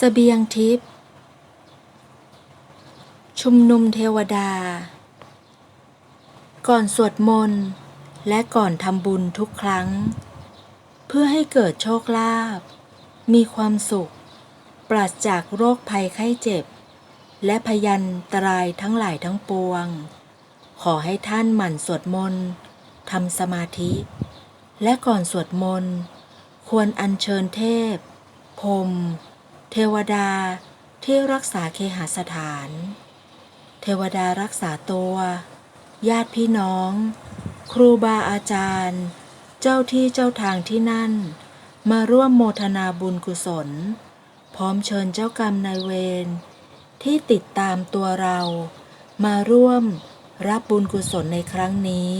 เสบียงทิพย์ชุมนุมเทวดา ก่อนสวดมนต์ และก่อนทำบุญทุกครั้ง เพื่อให้เกิดโชคลาภมีความสุข ปราศจากโรคภัยไข้เจ็บ และพยันตรายทั้งหลายทั้งปวง ขอให้ท่านหมั่นสวดมนต์ทำสมาธิ และก่อนสวดมนต์ ควรอัญเชิญเทพพรม เทวดาที่รักษาเคหสถาน เทวดารักษาตัว ญาติพี่น้อง ครูบาอาจารย์ เจ้าที่เจ้าทางที่นั่น มาร่วมโมทนาบุญกุศล พร้อมเชิญเจ้ากรรมนายเวรที่ติดตามตัวเรา มาร่วมรับบุญกุศลในครั้งนี้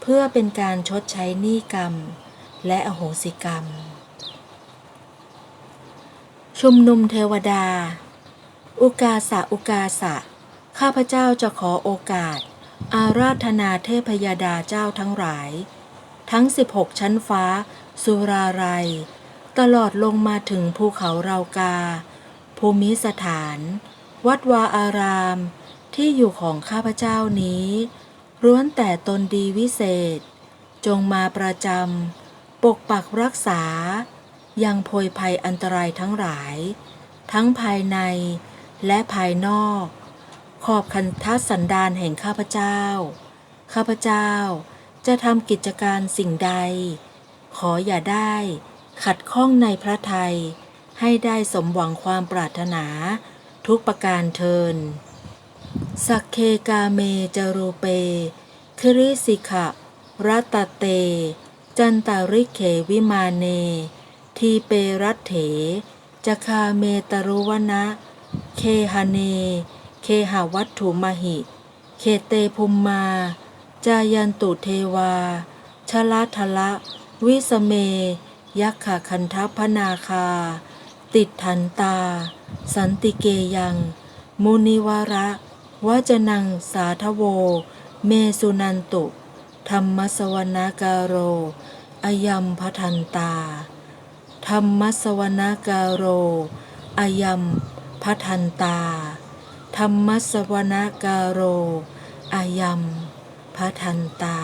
เพื่อเป็นการชดใช้หนี้กรรม และอโหสิกรรม ชุมนุมเทวดา อุกาสะอุกาสะ ข้าพเจ้าจะขอโอกาส อาราธนาเทพยดาเจ้าทั้งหลาย ทั้ง 16 ชั้นฟ้า สุราไรยตลอดลงมาถึงภูเขาเรากา ภูมิสถาน วัดวาอาราม ที่อยู่ของข้าพเจ้านี้ล้วนแต่ตนดีวิเศษ จงมาประจำปกปักรักษา ยังโพยภัยอันตรายทั้งหลาย ทั้งภายในและภายนอก ขอบคันทัสันดานแห่งข้าพเจ้า ข้าพเจ้าจะทำกิจการสิ่งใด ขออย่าได้ขัดข้องในพระทัยให้ได้สมหวังความปรารถนาทุกประการเทิน สักเคกาเมจารูเป คริสิขะรัตเต จันตาริเขวิมาเน ทีเปรัตเถ จคาเมตรุวนะ เคหเน เคหาวัตถุมหิ เขเตภูมมา จายันตุเทวา ชละทละ วิสเม ยักขะคันทัพพนาคา ติดทันตา สันติเกยัง มุนิวาระวจนังสาทโว เมสุนันตุ ธรรมสวนากาโร อยัมพทันตา ธรรมสวนากาโรอยัมพทันตา ธรรมสวนากาโรอยัมพทันตา